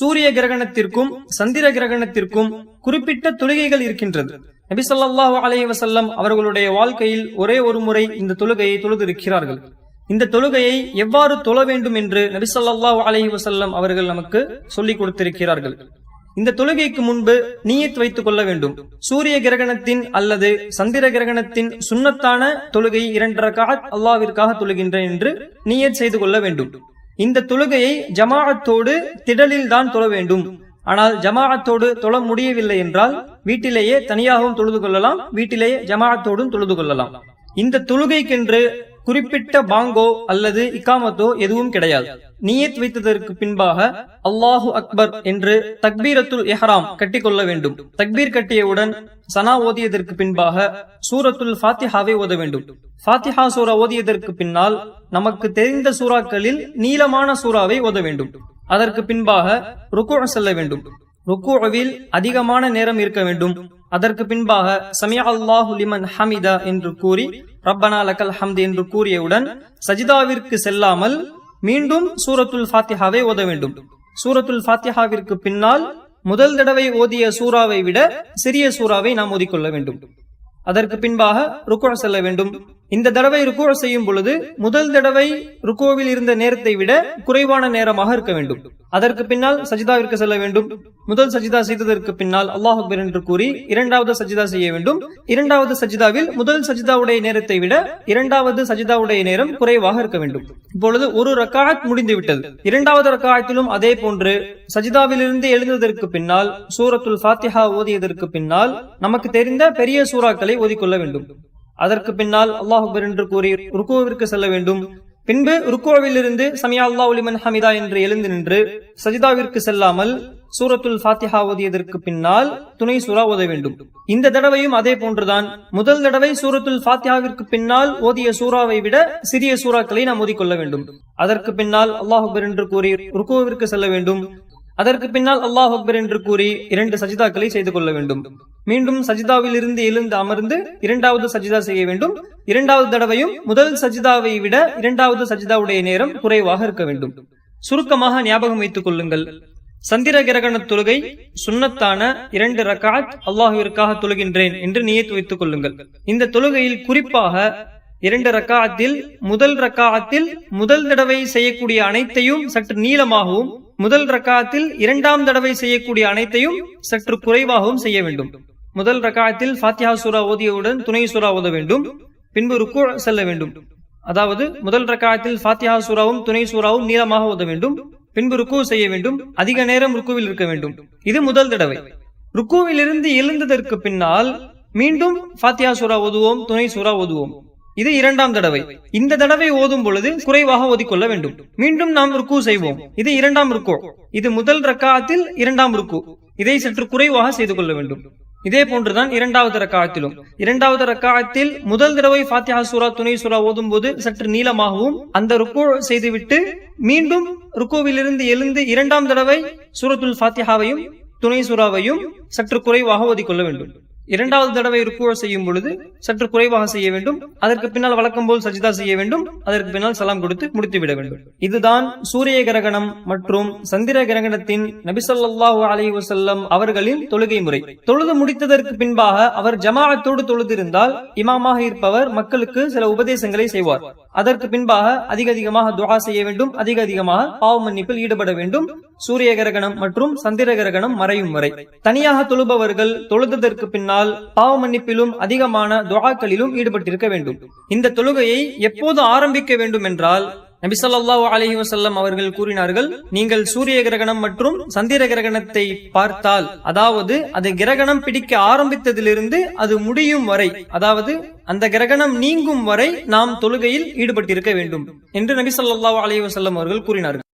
சூரிய கிரகணத்திற்கும் சந்திர கிரகணத்திற்கும் குறிப்பிட்ட தொழுகைகள் இருக்கின்றது. நபி ஸல்லல்லாஹு அலஹி வசல்லம் அவர்களுடைய வாழ்க்கையில் ஒரே ஒரு முறை இந்த தொழுகையை தொழுதிருக்கிறார்கள். இந்த தொழுகையை எவ்வாறு தொழ வேண்டும் என்று நபி ஸல்லல்லாஹு அலஹி வசல்லம் அவர்கள் நமக்கு சொல்லிக் கொடுத்திருக்கிறார்கள். இந்த தொழுகைக்கு முன்பு நீயத் வைத்துக் கொள்ள வேண்டும். சூரிய கிரகணத்தின் அல்லது சந்திர கிரகணத்தின் சுண்ணத்தான தொழுகை இரண்டரை ரகாத் அல்லாவிற்காக தொழுகின்றேன் என்று நீயத் செய்து கொள்ள வேண்டும். இந்த தொழுகையை ஜமாஅத்தோடு திடலில் தான் தொழ வேண்டும். ஆனால் ஜமாஅத்தோடு தொழ முடியவில்லை என்றால் வீட்டிலேயே தனியாகவும் தொழுது கொள்ளலாம் வீட்டிலேயே ஜமாஅத்தோடும் தொழுது கொள்ளலாம். இந்த தொழுகைக்கென்று குறிப்பிட்ட பாங்கோ அல்லது இக்காமத்தோ எதுவும் கிடையாது. நீயத் வைத்ததற்கு பின்பாக அல்லாஹு அக்பர் என்று தக்பீரத்துல் எஹராம் கட்டிக்கொள்ள வேண்டும். தக்பீர் கட்டியவுடன் சனா ஓதியதற்கு பின்பாக சூரத்துல் ஃபாத்திஹாவை ஓத வேண்டும். ஃபாத்திஹா சூரா ஓதியதற்கு பின்னால் நமக்கு தெரிந்த சூறாக்களில் நீளமான சூறாவை ஓத வேண்டும். அதற்கு பின்பாக ருக்கு செல்ல வேண்டும். ருக்குவில் அதிகமான நேரம் இருக்க வேண்டும். அதற்கு பின்பாக சமியா அல்லாஹு லிமன் ஹமிதா என்று கூறி ரப்பனா லக்கல் ஹம்த் என்று கூறியவுடன் சஜிதாவிற்கு செல்லாமல் மீண்டும் சூரத்துல் ஃபாத்திஹாவை ஓத வேண்டும். சூரத்துல் ஃபாத்திஹாவிற்கு பின்னால் முதல் தடவை ஓதிய சூறாவை விட சிறிய சூறாவை நாம் ஓதிக்கொள்ள வேண்டும். அதற்கு பின்பாக ருக்குணம் செல்ல வேண்டும். இந்த தடவை ருக்கோ செய்யும் பொழுது முதல் தடவை ருக்குவில் இருந்த நேரத்தை விட குறைவான நேரமாக இருக்க வேண்டும். அதற்கு பின்னால் சஜிதாவிற்கு செல்ல வேண்டும். முதல் சஜிதா செய்ததற்கு பின்னால் அல்லாஹ் அக்பர் என்று கூறி இரண்டாவது சஜிதா செய்ய வேண்டும். இரண்டாவது சஜிதாவில் முதல் சஜிதாவுடைய நேரத்தை விட இரண்டாவது சஜிதாவுடைய நேரம் குறைவாக இருக்க வேண்டும். இப்பொழுது ஒரு ரக்காத் முடிந்து விட்டது. இரண்டாவது ரக்காயத்திலும் அதே போன்று சஜிதாவிலிருந்து எழுந்ததற்கு பின்னால் சூரத்துல் ஃபாத்திஹா ஓதியதற்கு பின்னால் நமக்கு தெரிந்த பெரிய சூறாக்களை ஓதிக்கொள்ள வேண்டும். அதற்கு பின்னால் அல்லாஹுபர் என்று கூறி ருக்குவிற்கு செல்ல வேண்டும். பின்பு ருக்குவில் இருந்து சமியா அல்லா உலிமன் ஹமிதா என்று எழுந்து நின்று சஜிதாவிற்கு செல்லாமல் சூரத்துல் ஃபாத்திஹா ஓதியதற்கு பின்னால் துணை சூரா ஓத வேண்டும். இந்த தடவையும் அதே போன்றுதான். முதல் தடவை சூரத்துல் ஃபாத்திஹாவிற்கு பின்னால் ஓதிய சூறாவை விட சிறிய சூறாக்களை நாம் ஓதிக்கொள்ள வேண்டும். அதற்கு பின்னால் அல்லாஹ் என்று கூறி ருக்குவிற்கு செல்ல வேண்டும். அதற்கு பின்னால் அல்லாஹ் அக்பர் என்று கூறி இரண்டு சஜிதாக்களை செய்து கொள்ள வேண்டும். மீண்டும் சஜிதாவில் இருந்து எழுந்து அமர்ந்து இரண்டாவது சஜிதா செய்ய வேண்டும். இரண்டாவது தடவையும் முதல் சஜிதாவை விட இரண்டாவது சஜிதாவுடைய நேரம் குறைவாக இருக்க வேண்டும். சுருக்கமாக ஞாபகம் வைத்துக் கொள்ளுங்கள். சந்திர கிரகண தொழுகை சுண்ணத்தான இரண்டு ரக்காத் அல்லாஹுவிற்காக தொழுகின்றேன் என்று நியத்து வைத்துக் கொள்ளுங்கள். இந்த தொழுகையில் குறிப்பாக இரண்டு ரக்காத்தில் முதல் ரக்காத்தில் முதல் தடவை செய்யக்கூடிய அனைத்தையும் சற்று நீளமாகவும் முதல் ரக்காத்தில் இரண்டாம் தடவை செய்யக்கூடிய அனைத்தையும் சற்று குறைவாகவும் செய்ய வேண்டும். முதல் ரகாயத்தில் ஃபாத்தியா சூரா ஓதியவுடன் துணை சூரா ஓத வேண்டும். பின்பு ருக்கு செல்ல வேண்டும். அதாவது முதல் ரகாயத்தில் ஃபாத்தியா சூராவும் துணை சூறாவும் நீளமாக ஓத வேண்டும். பின்பு ருக்கு செய்ய வேண்டும். அதிக நேரம் ருக்குவில் இருக்க வேண்டும். இது முதல் தடவை. ருக்குவில் இருந்து எழுந்ததற்கு பின்னால் மீண்டும் ஃபாத்தியா சூரா ஓதுவோம் துணை சூரா ஓதுவோம். இது இரண்டாம் தடவை. இந்த தடவை ஓதும் பொழுது குறைவாக ஓதிக்கொள்ள வேண்டும். மீண்டும் நாம் ருக்கு செய்வோம். இது இரண்டாம் ருக்கு இது முதல் ரக்காத்தில் இரண்டாம் ருக்கு இதை சற்று குறைவாக செய்து கொள்ள வேண்டும். இதே போன்றுதான் இரண்டாவது ரக்காயத்திலும் இரண்டாவது ரக்காயத்தில் முதல் தடவை ஃபாத்தியா சூரா துணை சூரா ஓதும் போது சற்று நீளமாகவும் அந்த ருக்கு செய்துவிட்டு மீண்டும் ருக்குவிலிருந்து எழுந்து இரண்டாம் தடவை சூரத்துல் ஃபாத்தியாவையும் துணை சூறாவையும் சற்று குறைவாக ஓதிக்கொள்ள வேண்டும். இரண்டாவது தடவை ருக்கு செய்யும் பொழுது சற்று குறைவாக செய்ய வேண்டும். அதற்கு பின்னால் வழக்கம் போல் சஜிதா செய்ய வேண்டும். அதற்கு பின்னால் சலாம் கொடுத்து முடித்துவிட வேண்டும். இதுதான் சூரிய கிரகணம் மற்றும் சந்திர கிரகணத்தின் நபிசல்லாஹு அலி வசல்லம் அவர்களின் தொழுகை முறை. தொழுது முடித்ததற்கு பின்பாக அவர் ஜமாஅத்தோடு தொழுதிருந்தால் இமாமாக இருப்பவர் மக்களுக்கு சில உபதேசங்களை செய்வார். அதற்கு பின்பாக அதிக அதிகமாக துவா செய்ய வேண்டும். அதிக அதிகமாக பாவ மன்னிப்பில் ஈடுபட வேண்டும். சூரிய கிரகணம் மற்றும் சந்திர கிரகணம் மறையும் வரை. தனியாக தொழுபவர்கள் தொழுததற்கு பின்னால் பாவ மன்னிப்பிலும் அதிகமான துவாக்களிலும் ஈடுபட்டிருக்க வேண்டும். இந்த தொழுகையை எப்போது ஆரம்பிக்க வேண்டும் என்றால் நபிசல்லாஹு அலஹி வசல்லம் அவர்கள் கூறினார்கள் நீங்கள் சூரிய கிரகணம் மற்றும் சந்திர கிரகணத்தை பார்த்தால் அதாவது அது கிரகணம் பிடிக்க ஆரம்பித்ததிலிருந்து அது முடியும் வரை அதாவது அந்த கிரகணம் நீங்கும் வரை நாம் தொழுகையில் ஈடுபட்டிருக்க வேண்டும் என்று நபி ஸல்லல்லாஹு அலைஹி வஸல்லம் அவர்கள் கூறினார்கள்.